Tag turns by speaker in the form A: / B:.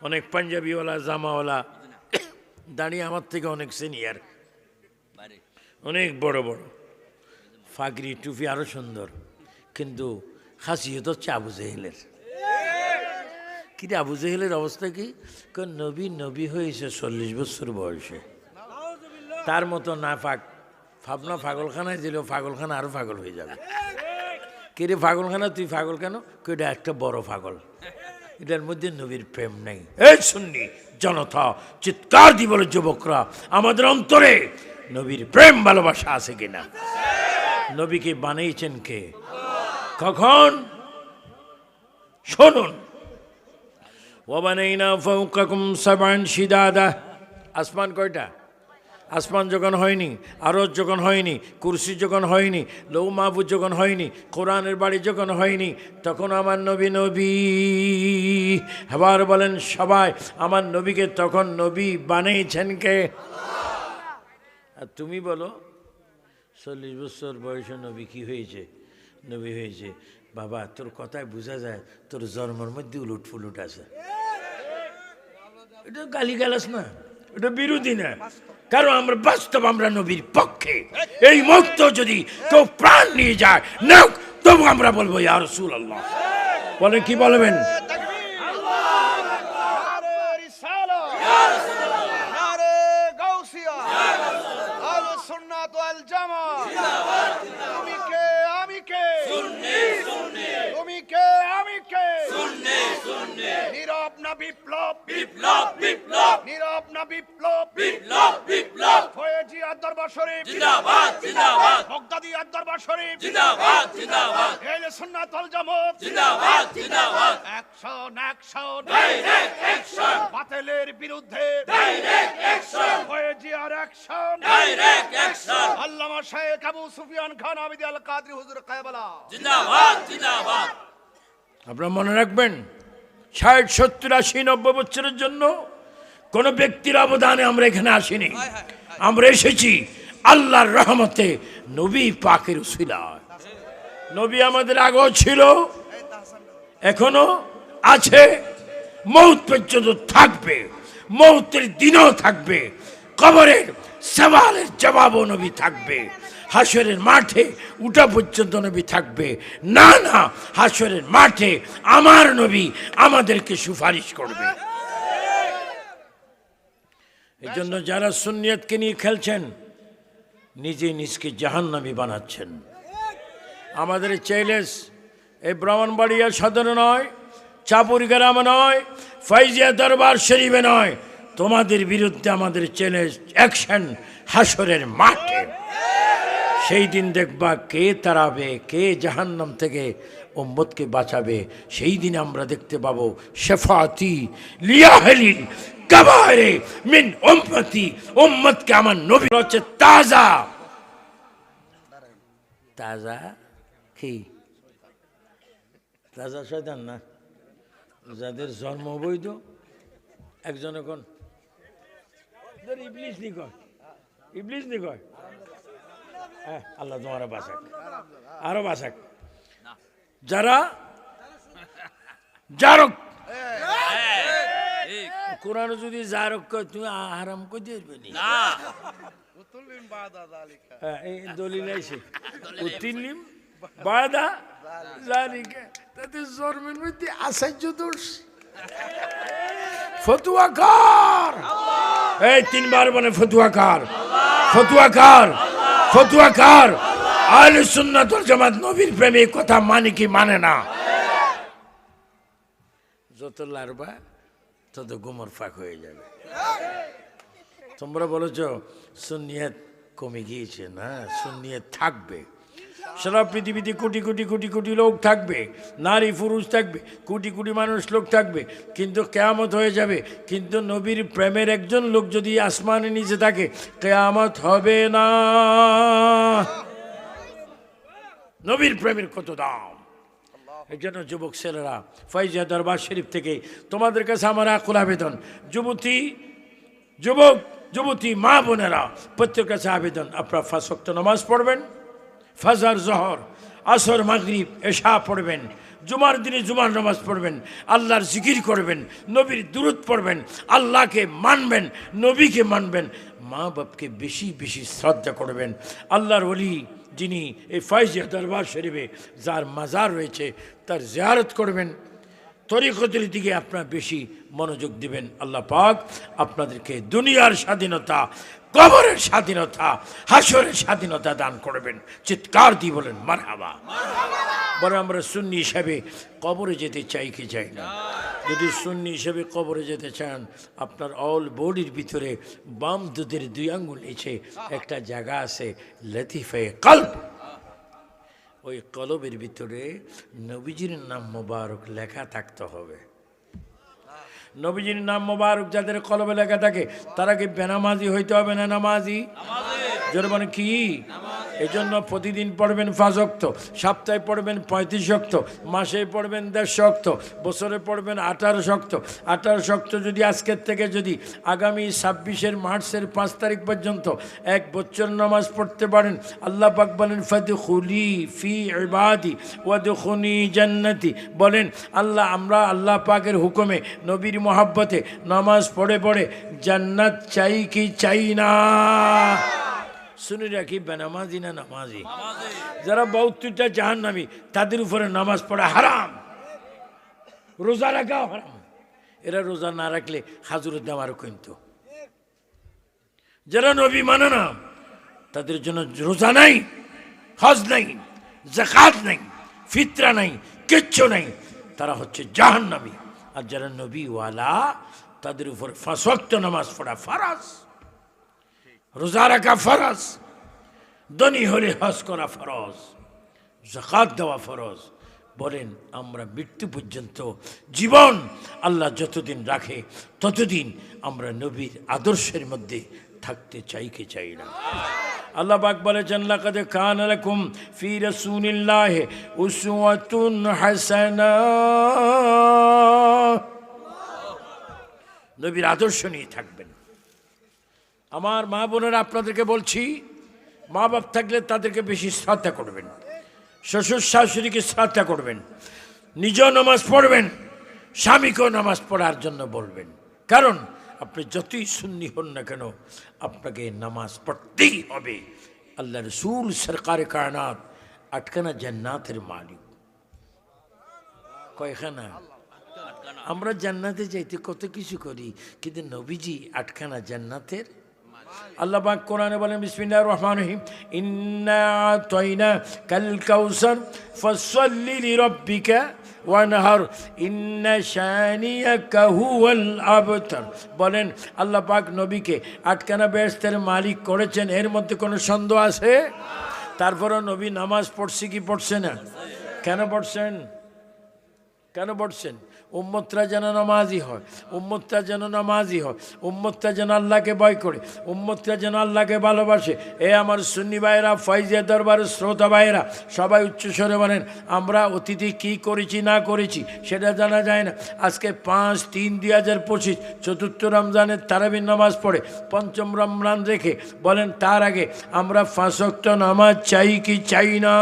A: অনেক পাঞ্জাবিওয়ালা, জামাওয়ালা, দাঁড়িয়ে আমার থেকে অনেক সিনিয়র অনেক বড় বড়। ফাগরি, টুপি আরও সুন্দর, কিন্তু খাসিয়ত হচ্ছে আবু জেহেলের। কিরে আবু জেহেলের অবস্থা কি? নবী নবী হয়েছে চল্লিশ বছর বয়সে। তার মতো না ফাক ভাবনা পাগলখানায় দিলেও পাগলখানা আরও পাগল হয়ে যাবে। কে কিরে পাগলখানা, তুই পাগল কেন? কেটা একটা বড় পাগল। এটার মধ্যে নবীর প্রেম নেই। এই শুননি জনতা, চিৎকার দি বলে যুবকরা, আমাদের অন্তরে নবীর প্রেম ভালোবাসা আছে কিনা? নবীকে বানিয়েছেন কে? কখন? শুনুন। ফৌকাকুম সাবান শিদাদা। আসমান কয়টা? আসমান যখন হয়নি আরজ যখন হয়নি, কুরসি যখন হয়নি লৌ মাহবুদ যখন হয়নি, কোরআনের বাড়ি যখন হয়নি, তখন আমার নবী নবী। হেবার বলেন, সবাই, আমার নবীকে তখন নবী বানিয়েছেন কে? আর তুমি বলো, চল্লিশ বছর বয়সে নবী কি হয়েছে? নবী হয়েছে, বাবা, তোর কথায় বোঝা যায়, তোর জন্মের মধ্যে উলুট ফুলুট আছে। এটা গালি গালাস না? এটা বিরোধী না কারণ আমরা বাস্তব আমরা নবীর পক্ষে। এই মুক্ত যদি কেউ প্রাণ নিয়ে যায় না তবু আমরা বলব ইয়া রসুল আল্লাহ বলে কি বলবেন?
B: নারে রিসালা নারে গাউসিয়া আল সুন্নাত ওয়াল জামাত তুমি কে? আমি কে? তুমি কে আমি কে বিপ্লব
C: বিপ্লব। বিপ্লব।
B: নীরব না বিপ্লব।
C: বিপ্লব বিপ্লব।
B: দরবার শরীফ।
C: জিন্দাবাদ জিন্দাবাদ।
B: বগদাদি আর দরবার শরীফ।
C: জিন্দাবাদ জিন্দাবাদ।
B: এলে সুন্নাত ওয়াল জামাত।
C: জিন্দাবাদ জিন্দাবাদ।
B: Action action
C: direct action.
B: বাতিলের বিরুদ্ধে।
C: Direct action.
B: ফয়েজি আর action.
C: Direct action.
B: Allama Abu Sufian খান আবিদ আল কাদরি হুজুর কায়বালা।
C: জিন্দাবাদ জিন্দাবাদ।
A: আপনারা মনে রাখবেন ষাট সত্তর আশি নব্বই বছরের জন্য কোনো ব্যক্তির অবদানে আমরা এখানে আসিনি। আমরা এসেছি আল্লাহর রহমতে নবী পাকের উসিলায়। নবী আমাদের আগেও ছিল এখনও আছে মৌত পর্যন্ত থাকবে মৌতের দিনও থাকবে কবরের সওয়ালের জবাবও নবী থাকবে হাসরের মাঠে উঠা পর্যন্ত নবী থাকবে না না হাসরের মাঠে আমার নবী আমাদেরকে সুপারিশ করবে। এই জন্য যারা সুন্নিয়তকে নিয়ে খেলছেন নিজে নিজকে জাহান্নামী বানাচ্ছেন। আমাদের চ্যালেঞ্জ এই ব্রাহ্মণবাড়িয়া সদর নয় চাপুর গ্রামে নয় ফাইজিয়া দরবার শরীফে নয়। তোমাদের বিরুদ্ধে আমাদের চ্যালেঞ্জ অ্যাকশন হাসরের মাঠে। সেই দিন দেখবা কে তারাবে কে জাহান্নাম থেকে উম্মতকে বাঁচাবে। সেই দিন আমরা দেখতে পাবো শেফাতি লিয়াহলিল কাবারে মিন উম্মতি উম্মতকে আমার নবী হচ্ছে তাজা। তাজা কি? তাজা শয়তান না? যাদের জন্ম বৈধ একজন এখন ইবলিস নি কয়? ইবলিস নি কয়? হ্যাঁ আল্লাহ তোমার বাসাক আরও বাসাক যারা জারক কোরআন যদি জারক কয় তুমি আরাম কই দিবে নি।
C: না
A: হ্যাঁ, এই দলিল আইছে। উত্তিলিম বাদা জালিকা তাতে জন্মের মধ্যে আশ্চর্য দোষ। ফতুয়াকার এই তিনবার বলে ফতুয়াকার ফতুয়াকার ফতুয়াকার আহলে সুন্নাত জামাত নবীর প্রেমে কথা মানে কি মানে না। যত লারবা তত গোমর ফাঁক হয়ে যাবে। তোমরা বলেছ, সুন্নিয়ত কমে গিয়েছে না? সুন্নিয়ত থাকবে। সারা পৃথিবীতে কোটি কোটি কোটি কোটি লোক থাকবে, নারী, পুরুষ থাকবে, কোটি কোটি মানুষ লোক থাকবে। কিন্তু কেয়ামত হয়ে যাবে। কিন্তু নবীর প্রেমের একজন লোক যদি আসমানে নিচে থাকে, কেয়ামত হবে না। নবীর প্রেমের কত দাম? এই জন্য যুবক ছেলেরা ফৈজিয়া দরবার শরীফ থেকে তোমাদের কাছে আমার আকুল আবেদন। যুবতী, যুবক, যুবতী, মা বোনেরা প্রত্যেক কাছে আবেদন। আপনারা ফাঁসক্ত নামাজ পড়বেন, ফাজার, জহর, আসর, মাগরিব, এশা পড়বেন, জুমার দিনে জুমার নামাজ পড়বেন, আল্লাহর জিকির করবেন, নবীর দূরত পড়বেন, আল্লাহকে মানবেন, নবীকে মানবেন মা বাপকে বেশি বেশি শ্রদ্ধা করবেন। আল্লাহর ওলি যিনি এই ফয়জিয়া দরবার শরীফে যার মাজার রয়েছে, তার জিয়ারত করবেন তরিকতের দিকে আপনার বেশি মনোযোগ দিবেন। আল্লাহ পাক আপনাদেরকে দুনিয়ার স্বাধীনতা, কবরের স্বাধীনতা হাসরের স্বাধীনতা দান করবেন। চিৎকার দিয়ে বলেন মার হাবা বরং আমরা সুন্নি হিসাবে কবরে যেতে চাই কি চাই না? যদি সুন্নি হিসেবে কবরে যেতে চান আপনার অল বডির ভিতরে বাম দুধের দুই আঙ্গুল নিচে একটা জায়গা আছে লতিফে কল্প ওই কলবের ভিতরে নবীজির নাম মোবারক লেখা থাকতে হবে। নবীজির নাম মোবারক যাদের কলবে লেখা থাকে তারা কি বেনামাজি হইতে হবে না নামাজি? জোর মানে কি? এই জন্য প্রতিদিন পড়বেন পাঁচ অক্ত সপ্তাহে পড়বেন পঁয়ত্রিশ অক্ত মাসে পড়বেন দেড়শো অক্ত বছরে পড়বেন আঠারো শক্ত আঠারো শক্ত যদি আজকের থেকে যদি আগামী ছাব্বিশের মার্চের পাঁচ তারিখ পর্যন্ত এক বছর নামাজ পড়তে পারেন, আল্লাহ পাক বলেন ফাদু খুলি ফি ইবাদি ওয়াদুখুনি জান্নাতি। বলেন, আল্লাহ, আমরা আল্লাহ পাকের হুকুমে, নবীর মোহাব্বতে নামাজ পড়ে পড়ে জান্নাত চাই কি চাই না? শুনে রাখি, বেনামাজি না নামাজি? যারা বৌত্রিটা জাহান নামি তাদের উপরে নামাজ পড়া হারাম। রোজা রাখাও হারাম। এরা রোজা না রাখলে হাজুরের দাম কিন্তু যারা নবী মানে না, তাদের জন্য রোজা নাই, হজ নাই জাকাত নাই, ফিতরা নাই, কিচ্ছু নাই। তারা হচ্ছে জাহান্নামী। আর যারা নবীওয়ালা, তাদের উপর ফাঁসক্ত নামাজ পড়া ফারাজ। রোজা রাখা ফরজ, ধনী হলে হজ করা ফরজ জাকাত দেওয়া ফরজ। বলেন, আমরা মৃত্যু পর্যন্ত জীবন আল্লাহ যতদিন রাখে, ততদিন আমরা নবীর আদর্শের মধ্যে থাকতে চাই কি চাই না। আল্লাহ পাক বলেছেন, লাকাদ কান লাকুম ফি রাসূলিল্লাহ উসওয়াতুন হাসানা। নবীর আদর্শ নিয়ে থাকবেন। আমার মা বোনেরা আপনাদেরকে বলছি, মা বাপ থাকলে তাদেরকে বেশি শ্রদ্ধা করবেন। শ্বশুর শাশুড়িকে শ্রদ্ধা করবেন। নিজেও নামাজ পড়বেন, স্বামীকেও নামাজ পড়ার জন্য বলবেন। কারণ আপনি যতই সুন্নি হন না কেন, আপনাকে নামাজ পড়তেই হবে। আল্লাহ রসুল সরকারে কায়নাত আটকানা জান্নাতের মালিক। কয়খানা? আমরা জান্নাতে যাইতে কত কিছু করি, কিন্তু নবীজি আটখানা জান্নাতের আল্লাহ পাক কোরআনে বলেন, বিসমিল্লাহির রহমানির রহিম, ইন্না আতাইনা কাল কাউসার ফাসাল্লি লিরাব্বিকা ওয়ানহার, ইন্না শানিয়াকা হুয়াল আবতার। বলেন, আল্লাহ পাক নবীকে আটখানা বেহেশতের মালিক করেছেন, এর মধ্যে কোনো সন্দেহ আছে? তারপরও নবী নামাজ পড়ছে কি পড়ছে না? কেন পড়ছেন? কেন পড়ছেন? উম্মতরা যেন নামাজি হয়, উম্মতরা যেন নামাজি হয়, উম্মতরা যেন আল্লাহকে ভয় করে, উম্মতরা যেন আল্লাহকে ভালোবাসে। এ আমার সুন্নি ভাইয়েরা, ফয়জিয়া দরবারের শ্রোতা ভাইয়েরা, সবাই উচ্চস্বরে বলেন, আমরা অতিথি কি করেছি, না করেছি, সেটা জানা যায় না। আজকে পাঁচ তিন দুই হাজার পঁচিশ, চতুর্থ রমজানের তারাবির নামাজ পড়ে, পঞ্চম রমজান রেখে বলেন, তার আগে আমরা ফাঁসক্ত নামাজ চাই কি চাই না?